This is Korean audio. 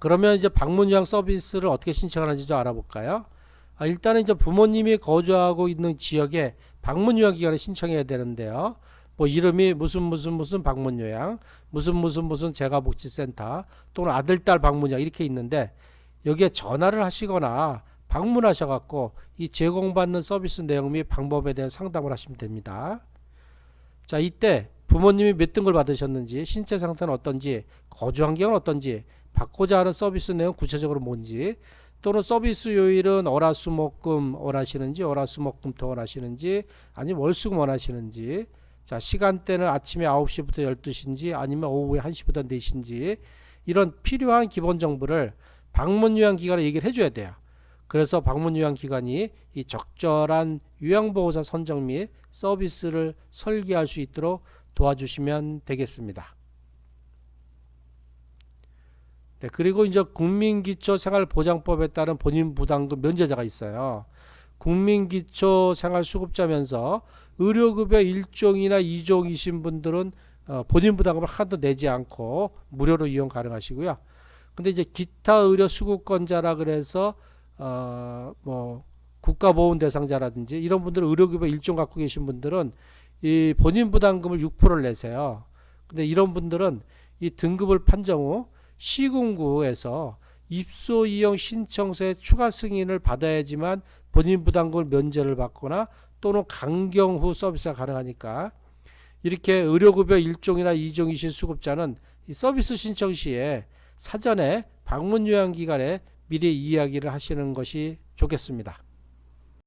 그러면 이제 방문 요양 서비스를 어떻게 신청하는지 좀 알아볼까요? 아, 일단은 이제 부모님이 거주하고 있는 지역에 방문 요양 기관을 신청해야 되는데요. 뭐 이름이 무슨 무슨 무슨 방문 요양, 무슨 무슨 무슨 재가복지센터 또는 아들 딸 방문 요양 이렇게 있는데 여기에 전화를 하시거나 방문하셔 갖고 이 제공받는 서비스 내용 및 방법에 대해 상담을 하시면 됩니다. 자, 이때 부모님이 몇 등을 받으셨는지, 신체 상태는 어떤지, 거주 환경은 어떤지, 받고자 하는 서비스 내용 구체적으로 뭔지, 또는 서비스 요일은 월화수목금 원하시는지, 월화수목금토 원하시는지, 아니면 월수금 원하시는지, 자, 시간대는 아침에 9시부터 12시인지, 아니면 오후에 1시부터 4시인지, 이런 필요한 기본 정보를 방문 요양 기관에 얘기를 해줘야 돼요. 그래서 방문 요양 기관이 이 적절한 요양 보호사 선정 및 서비스를 설계할 수 있도록 도와주시면 되겠습니다. 네, 그리고 이제 국민기초생활보장법에 따른 본인 부담금 면제자가 있어요. 국민기초생활수급자면서 의료급여 1종이나 2종이신 분들은 어, 본인 부담금을 하나도 내지 않고 무료로 이용 가능하시고요. 근데 이제 기타 의료 수급권자라 그래서 어, 뭐 국가보험 대상자라든지 이런 분들은 의료급여 일종 갖고 계신 분들은 이 본인 부담금을 6%를 내세요. 근데 이런 분들은 이 등급을 판정 후 시군구에서 입소 이용 신청서의 추가 승인을 받아야지만 본인 부담금을 면제를 받거나 또는 강경 후 서비스가 가능하니까 이렇게 의료급여 1종이나 2종이신 수급자는 이 서비스 신청 시에 사전에 방문 요양기관에 미리 이야기를 하시는 것이 좋겠습니다.